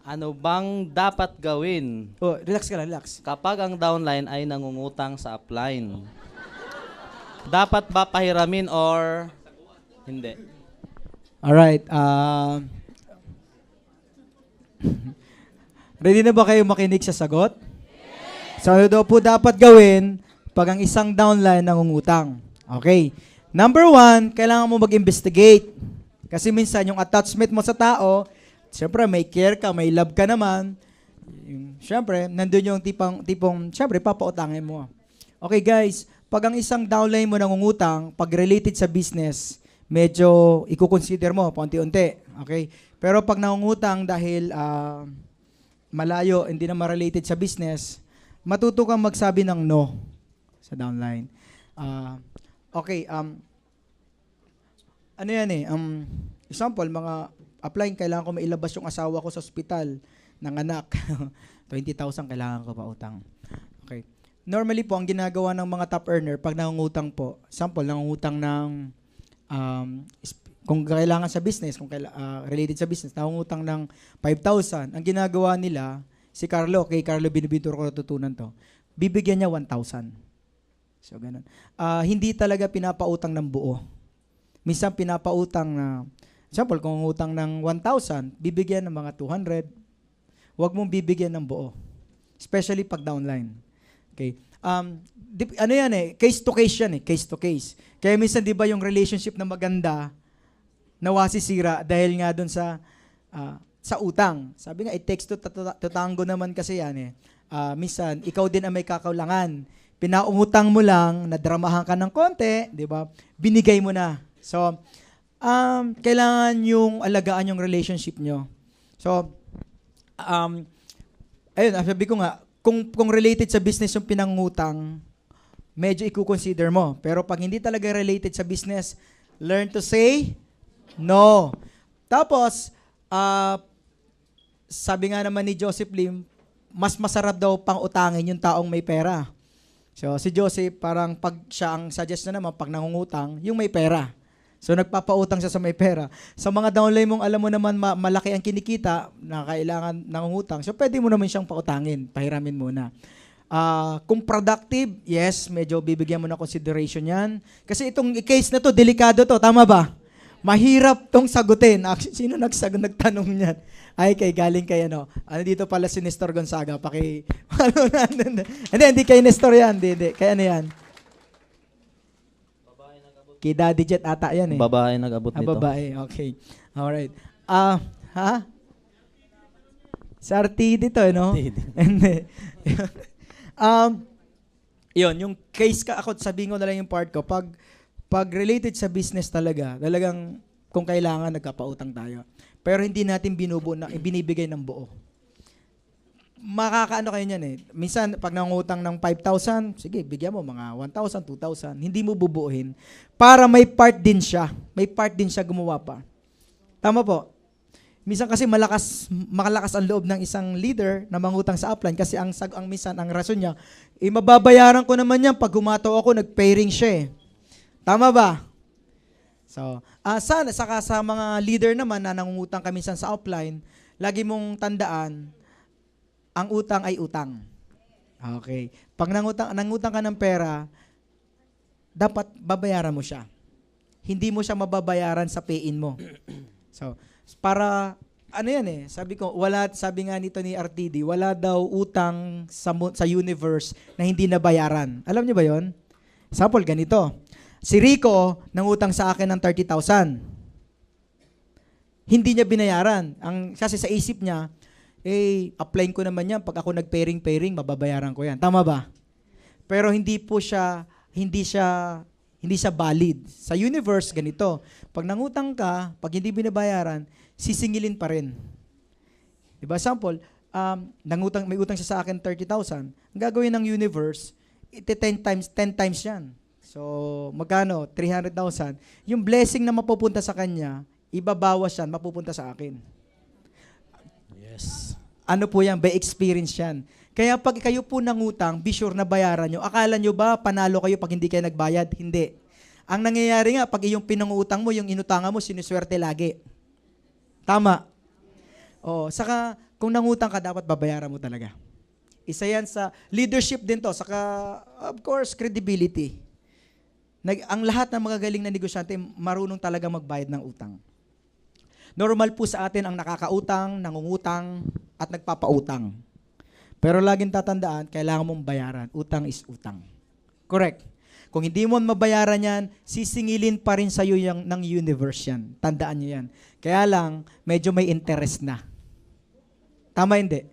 Ano bang dapat gawin Oh, relax ka lang, relax. kapag ang downline ay nangungutang sa upline? Dapat ba pahiramin or hindi? Alright. Uh, ready na ba kayo makinig sa sagot? So, ano daw po dapat gawin pag ang isang downline nangungutang? Okay. Number one, kailangan mo mag-investigate. Kasi minsan, yung attachment mo sa tao, siyempre, may care ka, may love ka naman. Siyempre, nandun yung tipong, tipong, siyempre, papautangin mo. Okay, guys, pag ang isang downline mo nangungutang, pag related sa business, medyo i-consider mo, paunti-unti. Okay? Pero pag nangungutang dahil ah, malayo, hindi na related sa business, matuto kang magsabi ng no sa downline. Ah, okay, um, ano yan eh, um, example, mga applying, kailangan ko mailabas yung asawa ko sa ospital ng anak. 20,000 kailangan ko pa utang. Okay. Normally po, ang ginagawa ng mga top earner, pag nangungutang po, sample, nangungutang ng, um, kung kailangan sa business, kung kaila, ah, related sa business, nangungutang ng 5,000, ang ginagawa nila, si Carlo, kay Carlo binibintur ko natutunan to, bibigyan niya 1,000. So, ganun. Ah, hindi talaga pinapautang ng buo. Minsan pinapautang na, example, kung utang ng 1,000, bibigyan ng mga 200. Huwag mong bibigyan ng buo. Especially pag downline. Okay. Um, dip- ano yan eh, case to case yan eh, case to case. Kaya minsan 'di ba yung relationship na maganda nawasisira dahil nga doon sa ah, sa utang. Sabi nga it takes two to, to, naman kasi yan eh. Ah, minsan ikaw din ang may kakaulangan. Pinaungutang mo lang, nadramahan ka ng konti, 'di ba? Binigay mo na. So um, kailangan yung alagaan yung relationship nyo. So um, ayun, ah, sabi ko nga, kung, kung related sa business yung pinangutang, medyo i-consider mo. Pero pag hindi talaga related sa business, learn to say no. Tapos, ah, sabi nga naman ni Joseph Lim, mas masarap daw pang utangin yung taong may pera. So, si Joseph, parang pag siya ang suggest na naman, pag nangungutang, yung may pera. So, nagpapautang siya sa may pera. Sa mga downline mong alam mo naman ma- malaki ang kinikita na kailangan nangungutang, so pwede mo naman siyang pautangin, pahiramin muna. Ah, kung productive, yes, medyo bibigyan mo na consideration yan. Kasi itong case na to, delikado to, tama ba? Mahirap tong sagutin. Actually, sino nagsag nagtanong niyan? Ay, kay galing kay ano. Ano dito pala si Nestor Gonzaga. Paki, ano hindi, hindi kay Nestor yan. Hindi, hindi. Kay ano yan? Kay Daddy Jet ata yan eh. Babae nag-abot Ah, nito. babae. Okay. Alright. Ah, ha? Sa RTD to, eh, no? RTD. Hindi. um, yun, yung case ka, ako sabihin ko na lang yung part ko, pag, pag related sa business talaga, talagang kung kailangan, nagkapautang tayo. Pero hindi natin binubuo na, binibigay ng buo. Makakaano kayo niyan eh. Minsan, pag nangutang ng 5,000, sige, bigyan mo mga 1,000, 2,000. Hindi mo bubuuhin. Para may part din siya. May part din siya gumawa pa. Tama po. Minsan kasi malakas makalakas ang loob ng isang leader na mangutang sa upline kasi ang ang minsan ang rason niya, eh mababayaran ko naman yan pag humataw ako nag-pairing siya eh. Tama ba? So, ah sana saka sa mga leader naman na nangungutang ka minsan sa upline, lagi mong tandaan ang utang ay utang. Okay. Pag nangutang nangutang ka ng pera, dapat babayaran mo siya. Hindi mo siya mababayaran sa pay-in mo. So, para ano yan eh, sabi ko, wala, sabi nga nito ni RTD, wala daw utang sa, sa universe na hindi nabayaran. Alam niyo ba yon? Sample, ganito. Si Rico, nangutang sa akin ng 30,000. Hindi niya binayaran. Ang, kasi sa isip niya, eh, applyin ko naman yan. Pag ako nag-pairing-pairing, mababayaran ko yan. Tama ba? Pero hindi po siya, hindi siya, hindi siya valid. Sa universe, ganito. Pag nangutang ka, pag hindi binabayaran, sisingilin pa rin. Diba? Sample, um, nangutang, may utang siya sa akin 30,000. Ang gagawin ng universe, iti 10 times, 10 times yan. So, magkano? 300,000. Yung blessing na mapupunta sa kanya, ibabawas yan, mapupunta sa akin. Ano po yan? By experience yan. Kaya pag kayo po nangutang, be sure na bayaran nyo. Akala nyo ba panalo kayo pag hindi kayo nagbayad? Hindi. Ang nangyayari nga, pag yung pinangutang mo, yung inutangan mo, sinuswerte lagi. Tama. Oh, saka kung nangutang ka, dapat babayaran mo talaga. Isa yan sa leadership din to, saka of course, credibility. Nag, ang lahat ng mga galing na negosyante, marunong talaga magbayad ng utang. Normal po sa atin ang nakakautang, nangungutang, at nagpapautang. Pero laging tatandaan, kailangan mong bayaran. Utang is utang. Correct. Kung hindi mo mabayaran yan, sisingilin pa rin sa'yo yung, ng universe yan. Tandaan nyo yan. Kaya lang, medyo may interest na. Tama hindi?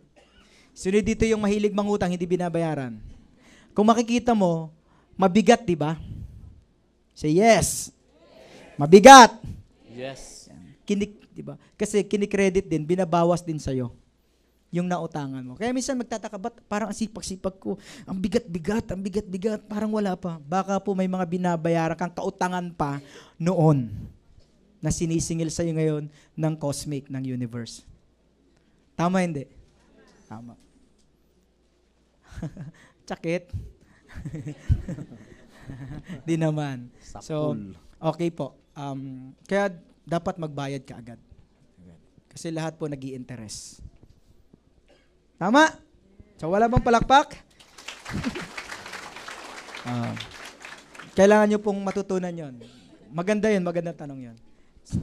Sino dito yung mahilig mangutang, hindi binabayaran? Kung makikita mo, mabigat, di ba? Say yes. Mabigat. Yes. Kinik, di ba? Kasi kinikredit din, binabawas din sa'yo yung nautangan mo. Kaya minsan magtataka, ba't parang ang sipag-sipag ko, ang bigat-bigat, ang bigat-bigat, parang wala pa. Baka po may mga binabayaran kang kautangan pa noon na sinisingil sa'yo ngayon ng cosmic, ng universe. Tama hindi? Tama. Tsakit. Di naman. So, okay po. Um, kaya dapat magbayad ka agad. Kasi lahat po nag interest Tama? So, wala bang palakpak? Ah. kailangan nyo pong matutunan yon. Maganda yun, magandang tanong yon.